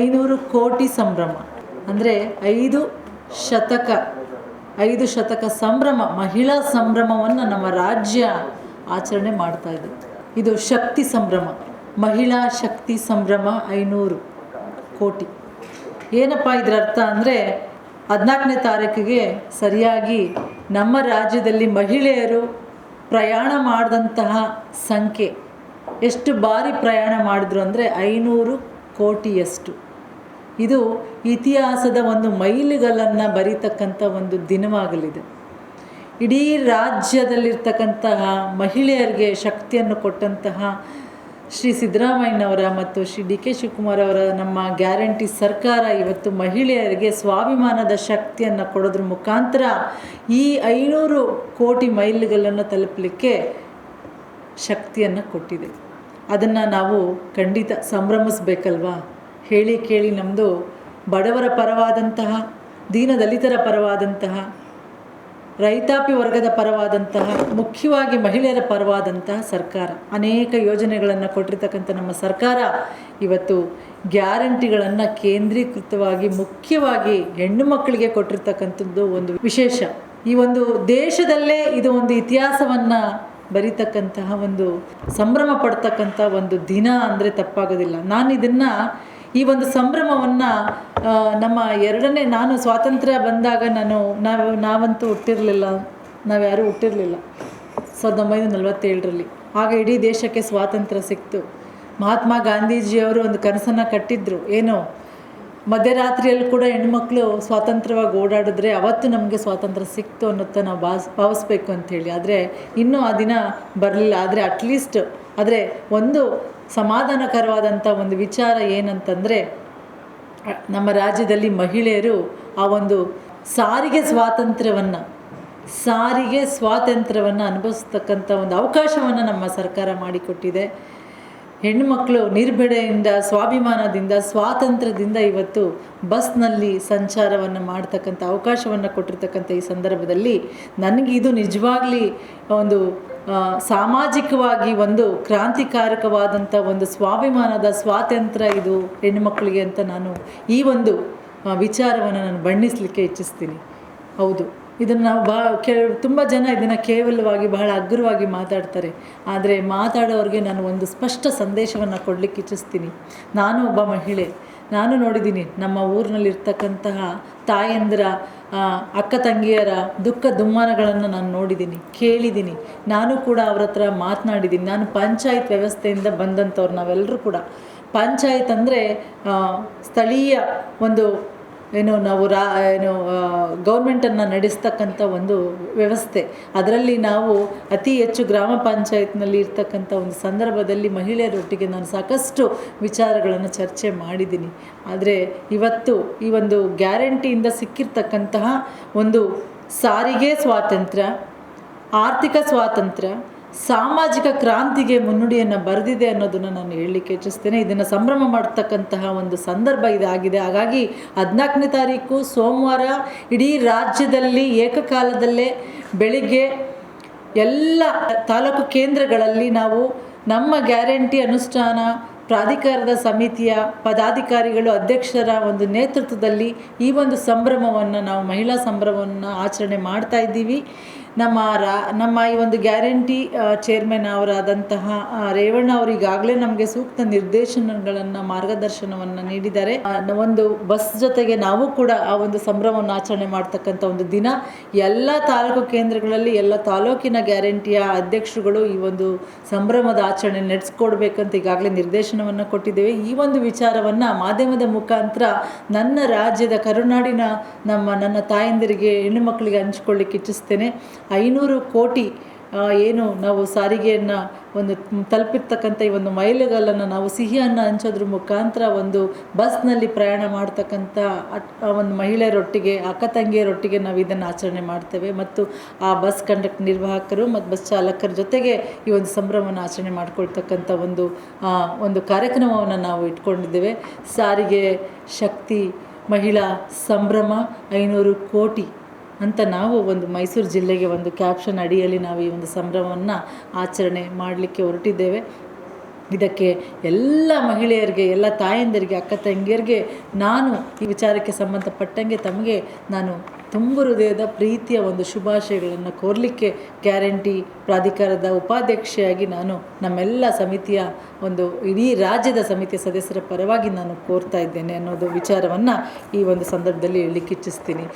ಐನೂರು ಕೋಟಿ ಸಂಭ್ರಮ. ಅಂದರೆ ಐದು ಶತಕ ಐದು ಶತಕ ಸಂಭ್ರಮ, ಮಹಿಳಾ ಸಂಭ್ರಮವನ್ನು ನಮ್ಮ ರಾಜ್ಯ ಆಚರಣೆ ಮಾಡ್ತಾ ಇದೆ. ಇದು ಶಕ್ತಿ ಸಂಭ್ರಮ, ಮಹಿಳಾ ಶಕ್ತಿ ಸಂಭ್ರಮ ಐನೂರು ಕೋಟಿ. ಏನಪ್ಪ ಇದರ ಅರ್ಥ ಅಂದರೆ ಹದಿನಾಲ್ಕನೇ ತಾರೀಕಿಗೆ ಸರಿಯಾಗಿ ನಮ್ಮ ರಾಜ್ಯದಲ್ಲಿ ಮಹಿಳೆಯರು ಪ್ರಯಾಣ ಮಾಡಿದಂತಹ ಸಂಖ್ಯೆ. ಎಷ್ಟು ಬಾರಿ ಪ್ರಯಾಣ ಮಾಡಿದ್ರು ಅಂದರೆ ಐನೂರು ಕೋಟಿಯಷ್ಟು. ಇದು ಇತಿಹಾಸದ ಒಂದು ಮೈಲಿಗಲ್ಲನ್ನು ಬರೀತಕ್ಕಂಥ ಒಂದು ದಿನವಾಗಲಿದೆ. ಇಡೀ ರಾಜ್ಯದಲ್ಲಿರ್ತಕ್ಕಂತಹ ಮಹಿಳೆಯರಿಗೆ ಶಕ್ತಿಯನ್ನು ಕೊಟ್ಟಂತಹ ಶ್ರೀ ಸಿದ್ದರಾಮಯ್ಯನವರ ಮತ್ತು ಶ್ರೀ ಡಿ ಕೆ ಶಿವಕುಮಾರ್ ಅವರ ನಮ್ಮ ಗ್ಯಾರಂಟಿ ಸರ್ಕಾರ ಇವತ್ತು ಮಹಿಳೆಯರಿಗೆ ಸ್ವಾಭಿಮಾನದ ಶಕ್ತಿಯನ್ನು ಕೊಡೋದ್ರ ಮುಖಾಂತರ ಈ ಐನೂರು ಕೋಟಿ ಮೈಲುಗಳನ್ನು ತಲುಪಲಿಕ್ಕೆ ಶಕ್ತಿಯನ್ನು ಕೊಟ್ಟಿದೆ. ಅದನ್ನು ನಾವು ಖಂಡಿತ ಸಂಭ್ರಮಿಸ್ಬೇಕಲ್ವಾ? ಹೇಳಿ ಕೇಳಿ ನಮ್ಮದು ಬಡವರ ಪರವಾದಂತಹ, ದೀನದಲಿತರ ಪರವಾದಂತಹ, ರೈತಾಪಿ ವರ್ಗದ ಪರವಾದಂತಹ, ಮುಖ್ಯವಾಗಿ ಮಹಿಳೆಯರ ಪರವಾದಂತಹ ಸರ್ಕಾರ. ಅನೇಕ ಯೋಜನೆಗಳನ್ನು ಕೊಟ್ಟಿರ್ತಕ್ಕಂಥ ನಮ್ಮ ಸರ್ಕಾರ ಇವತ್ತು ಗ್ಯಾರಂಟಿಗಳನ್ನು ಕೇಂದ್ರೀಕೃತವಾಗಿ ಮುಖ್ಯವಾಗಿ ಹೆಣ್ಣು ಮಕ್ಕಳಿಗೆ ಕೊಟ್ಟಿರ್ತಕ್ಕಂಥದ್ದು ಒಂದು ವಿಶೇಷ. ಈ ಒಂದು ದೇಶದಲ್ಲೇ ಇದು ಒಂದು ಇತಿಹಾಸವನ್ನು ಬರೀತಕ್ಕಂತಹ ಒಂದು ಸಂಭ್ರಮ ಪಡ್ತಕ್ಕಂಥ ಒಂದು ದಿನ ಅಂದರೆ ತಪ್ಪಾಗೋದಿಲ್ಲ. ನಾನು ಇದನ್ನು ಈ ಒಂದು ಸಂಭ್ರಮವನ್ನು ನಮ್ಮ ಎರಡನೇ ನಾನು ಸ್ವಾತಂತ್ರ್ಯ ಬಂದಾಗ ನಾನು ನಾವು, ನಾವಂತೂ ಹುಟ್ಟಿರಲಿಲ್ಲ. ನಾವ್ಯಾರೂ ಹುಟ್ಟಿರಲಿಲ್ಲ. ಸಾವಿರದ ಒಂಬೈನೂರ ನಲವತ್ತೇಳರಲ್ಲಿ. ಆಗ ಇಡೀ ದೇಶಕ್ಕೆ ಸ್ವಾತಂತ್ರ್ಯ ಸಿಕ್ತು. ಮಹಾತ್ಮ ಗಾಂಧೀಜಿಯವರು ಒಂದು ಕನಸನ್ನು ಕಟ್ಟಿದ್ರು. ಏನು ಮಧ್ಯರಾತ್ರಿಯಲ್ಲಿ ಕೂಡ ಹೆಣ್ಮಕ್ಳು ಸ್ವಾತಂತ್ರ್ಯವಾಗಿ ಓಡಾಡಿದ್ರೆ ಅವತ್ತು ನಮಗೆ ಸ್ವಾತಂತ್ರ್ಯ ಸಿಕ್ತು ಅನ್ನೋತ್ತ ನಾವು ಭಾಸ್ ಭಾವಿಸ್ಬೇಕು ಅಂಥೇಳಿ ಆದರೆ ಇನ್ನೂ ಆ ದಿನ ಬರಲಿಲ್ಲ. ಆದರೆ ಅಟ್ಲೀಸ್ಟ್ ಆದರೆ ಒಂದು ಸಮಾಧಾನಕರವಾದಂಥ ಒಂದು ವಿಚಾರ ಏನಂತಂದರೆ, ನಮ್ಮ ರಾಜ್ಯದಲ್ಲಿ ಮಹಿಳೆಯರು ಆ ಒಂದು ಸಾರಿಗೆ ಸ್ವಾತಂತ್ರ್ಯವನ್ನು ಸಾರಿಗೆ ಸ್ವಾತಂತ್ರ್ಯವನ್ನು ಅನುಭವಿಸ್ತಕ್ಕಂಥ ಒಂದು ಅವಕಾಶವನ್ನು ನಮ್ಮ ಸರ್ಕಾರ ಮಾಡಿಕೊಟ್ಟಿದೆ. ಹೆಣ್ಣುಮಕ್ಕಳು ನಿರ್ಭಡೆಯಿಂದ ಸ್ವಾಭಿಮಾನದಿಂದ, ಸ್ವಾತಂತ್ರ್ಯದಿಂದ ಇವತ್ತು ಬಸ್ನಲ್ಲಿ ಸಂಚಾರವನ್ನು ಮಾಡ್ತಕ್ಕಂಥ ಅವಕಾಶವನ್ನು ಕೊಟ್ಟಿರ್ತಕ್ಕಂಥ ಈ ಸಂದರ್ಭದಲ್ಲಿ ನನಗೆ ಇದು ನಿಜವಾಗ್ಲಿ ಒಂದು ಸಾಮಾಜಿಕವಾಗಿ ಒಂದು ಕ್ರಾಂತಿಕಾರಕವಾದಂಥ ಒಂದು ಸ್ವಾಭಿಮಾನದ ಸ್ವಾತಂತ್ರ್ಯ ಇದು ಹೆಣ್ಣುಮಕ್ಕಳಿಗೆ ಅಂತ ನಾನು ಈ ಒಂದು ವಿಚಾರವನ್ನು ನಾನು ಬಣ್ಣಿಸಲಿಕ್ಕೆ ಇಚ್ಛಿಸ್ತೀನಿ. ಹೌದು. ಇದನ್ನು ನಾವು ಕೆ, ತುಂಬ ಜನ ಇದನ್ನು ಕೇವಲವಾಗಿ ಬಹಳ ಅಗ್ರವಾಗಿ ಮಾತಾಡ್ತಾರೆ. ಆದರೆ ಮಾತಾಡೋರಿಗೆ ನಾನು ಒಂದು ಸ್ಪಷ್ಟ ಸಂದೇಶವನ್ನು ಕೊಡಲಿಕ್ಕೆ ಇಚ್ಛಿಸ್ತೀನಿ. ನಾನು ಒಬ್ಬ ಮಹಿಳೆ. ನಾನು ನೋಡಿದ್ದೀನಿ ನಮ್ಮ ಊರಿನಲ್ಲಿರ್ತಕ್ಕಂತಹ ತಾಯಂದಿರ ಅಕ್ಕ ತಂಗಿಯರ ದುಃಖ ದುಮ್ಮಾನಗಳನ್ನು ನಾನು ನೋಡಿದ್ದೀನಿ, ಕೇಳಿದ್ದೀನಿ. ನಾನು ಕೂಡ ಅವ್ರ ಹತ್ರ ಮಾತನಾಡಿದ್ದೀನಿ. ನಾನು ಪಂಚಾಯತ್ ವ್ಯವಸ್ಥೆಯಿಂದ ಬಂದಂಥವ್ರು ನಾವೆಲ್ಲರೂ ಕೂಡ. ಪಂಚಾಯತ್ ಅಂದರೆ ಸ್ಥಳೀಯ ಒಂದು ಏನು ನಾವು ರಾ, ಏನು ಗೌರ್ಮೆಂಟನ್ನು ನಡೆಸ್ತಕ್ಕಂಥ ಒಂದು ವ್ಯವಸ್ಥೆ. ಅದರಲ್ಲಿ ನಾವು ಅತಿ ಹೆಚ್ಚು ಗ್ರಾಮ ಪಂಚಾಯತ್ನಲ್ಲಿ ಇರ್ತಕ್ಕಂಥ ಒಂದು ಸಂದರ್ಭದಲ್ಲಿ ಮಹಿಳೆಯರೊಟ್ಟಿಗೆ ನಾನು ಸಾಕಷ್ಟು ವಿಚಾರಗಳನ್ನು ಚರ್ಚೆ ಮಾಡಿದ್ದೀನಿ. ಆದರೆ ಇವತ್ತು ಈ ಒಂದು ಗ್ಯಾರಂಟಿಯಿಂದ ಸಿಕ್ಕಿರ್ತಕ್ಕಂತಹ ಒಂದು ಸಾರಿಗೆ ಸ್ವಾತಂತ್ರ್ಯ, ಆರ್ಥಿಕ ಸ್ವಾತಂತ್ರ್ಯ ಸಾಮಾಜಿಕ ಕ್ರಾಂತಿಗೆ ಮುನ್ನುಡಿಯನ್ನು ಬರೆದಿದೆ ಅನ್ನೋದನ್ನು ನಾನು ಹೇಳಲಿಕ್ಕೆ ಇಚ್ಛಿಸ್ತೇನೆ. ಇದನ್ನು ಸಂಭ್ರಮ ಮಾಡ್ತಕ್ಕಂತಹ ಒಂದು ಸಂದರ್ಭ ಇದಾಗಿದೆ. ಹಾಗಾಗಿ ಹದಿನಾಲ್ಕನೇ ತಾರೀಕು ಸೋಮವಾರ ಇಡೀ ರಾಜ್ಯದಲ್ಲಿ ಏಕಕಾಲದಲ್ಲೇ ಬೆಳಿಗ್ಗೆ ಎಲ್ಲ ತಾಲೂಕು ಕೇಂದ್ರಗಳಲ್ಲಿ ನಾವು ನಮ್ಮ ಗ್ಯಾರಂಟಿ ಅನುಷ್ಠಾನ, ಪ್ರಾಧಿಕಾರದ ಸಮಿತಿಯ ಪದಾಧಿಕಾರಿಗಳು, ಅಧ್ಯಕ್ಷರ ಒಂದು ನೇತೃತ್ವದಲ್ಲಿ ಈ ಒಂದು ಸಂಭ್ರಮವನ್ನು ನಾವು ಮಹಿಳಾ ಸಂಭ್ರಮವನ್ನು ಆಚರಣೆ ಮಾಡ್ತಾ ಇದ್ದೀವಿ. ನಮ್ಮ ರಾ, ನಮ್ಮ ಈ ಒಂದು ಗ್ಯಾರಂಟಿ ಚೇರ್ಮನ್ ಅವರಾದಂತಹ ರೇವಣ್ಣ ಅವರು ಈಗಾಗಲೇ ನಮಗೆ ಸೂಕ್ತ ನಿರ್ದೇಶನಗಳನ್ನು, ಮಾರ್ಗದರ್ಶನವನ್ನು ನೀಡಿದ್ದಾರೆ. ಒಂದು ಬಸ್ ಜೊತೆಗೆ ನಾವು ಕೂಡ ಆ ಒಂದು ಸಂಭ್ರಮವನ್ನು ಆಚರಣೆ ಮಾಡ್ತಕ್ಕಂಥ ಒಂದು ದಿನ. ಎಲ್ಲ ತಾಲೂಕು ಕೇಂದ್ರಗಳಲ್ಲಿ ಎಲ್ಲ ತಾಲೂಕಿನ ಗ್ಯಾರಂಟಿಯ ಅಧ್ಯಕ್ಷರುಗಳು ಈ ಒಂದು ಸಂಭ್ರಮದ ಆಚರಣೆ ನಡೆಸ್ಕೊಡ್ಬೇಕಂತ ಈಗಾಗಲೇ ನಿರ್ದೇಶನವನ್ನು ಕೊಟ್ಟಿದ್ದೇವೆ. ಈ ಒಂದು ವಿಚಾರವನ್ನು ಮಾಧ್ಯಮದ ಮುಖಾಂತರ ನನ್ನ ರಾಜ್ಯದ, ಕರುನಾಡಿನ ನಮ್ಮ, ನನ್ನ ತಾಯಂದಿರಿಗೆ, ಹೆಣ್ಣು ಮಕ್ಕಳಿಗೆ ಹಂಚ್ಕೊಳ್ಳಿಕ್ಕೆ ಇಚ್ಛಿಸ್ತೇನೆ. ಐನೂರು ಕೋಟಿ ಏನು ನಾವು ಸಾರಿಗೆಯನ್ನು ಒಂದು ತಲುಪಿರ್ತಕ್ಕಂಥ ಈ ಒಂದು ಮೈಲುಗಲ್ಲನ್ನು ನಾವು ಸಿಹಿಯನ್ನು ಹಂಚೋದ್ರ ಮುಖಾಂತರ ಒಂದು ಬಸ್ನಲ್ಲಿ ಪ್ರಯಾಣ ಮಾಡ್ತಕ್ಕಂಥ ಆ, ಒಂದು ಮಹಿಳೆಯರೊಟ್ಟಿಗೆ, ಅಕ್ಕ ತಂಗಿಯರೊಟ್ಟಿಗೆ ನಾವು ಇದನ್ನು ಆಚರಣೆ ಮಾಡ್ತೇವೆ. ಮತ್ತು ಆ ಬಸ್ ಕಂಡಕ್ಟ್ ನಿರ್ವಾಹಕರು ಮತ್ತು ಬಸ್ ಚಾಲಕರ ಜೊತೆಗೆ ಈ ಒಂದು ಸಂಭ್ರಮವನ್ನು ಆಚರಣೆ ಮಾಡಿಕೊಳ್ತಕ್ಕಂಥ ಒಂದು ಒಂದು ಕಾರ್ಯಕ್ರಮವನ್ನು ನಾವು ಇಟ್ಕೊಂಡಿದ್ದೇವೆ. ಸಾರಿಗೆ ಶಕ್ತಿ ಮಹಿಳಾ ಸಂಭ್ರಮ ಐನೂರು ಕೋಟಿ. ಅಂತ ನಾವು ಒಂದು ಮೈಸೂರು ಜಿಲ್ಲೆಗೆ ಒಂದು ಕ್ಯಾಪ್ಷನ್ ಅಡಿಯಲ್ಲಿ ನಾವು ಈ ಒಂದು ಸಂಭ್ರಮವನ್ನು ಆಚರಣೆ ಮಾಡಲಿಕ್ಕೆ ಹೊರಟಿದ್ದೇವೆ. ಇದಕ್ಕೆ ಎಲ್ಲ ಮಹಿಳೆಯರಿಗೆ, ಎಲ್ಲ ತಾಯಂದಿರಿಗೆ, ಅಕ್ಕ ತಂಗಿಯರಿಗೆ ನಾನು ಈ ವಿಚಾರಕ್ಕೆ ಸಂಬಂಧಪಟ್ಟಂಗೆ ತಮಗೆ ನಾನು ತುಂಬ ಹೃದಯದ ಪ್ರೀತಿಯ ಒಂದು ಶುಭಾಶಯಗಳನ್ನು ಕೋರಲಿಕ್ಕೆ ಗ್ಯಾರಂಟಿ, ಪ್ರಾಧಿಕಾರದ ಉಪಾಧ್ಯಕ್ಷೆಯಾಗಿ ನಾನು ನಮ್ಮೆಲ್ಲ ಸಮಿತಿಯ ಒಂದು ಇಡೀ ರಾಜ್ಯದ ಸಮಿತಿಯ ಸದಸ್ಯರ ಪರವಾಗಿ ನಾನು ಕೋರ್ತಾ ಇದ್ದೇನೆ ಅನ್ನೋದು ವಿಚಾರವನ್ನು ಈ ಒಂದು ಸಂದರ್ಭದಲ್ಲಿ ಹೇಳಲಿಕ್ಕೆ ಇಚ್ಛಿಸ್ತೀನಿ.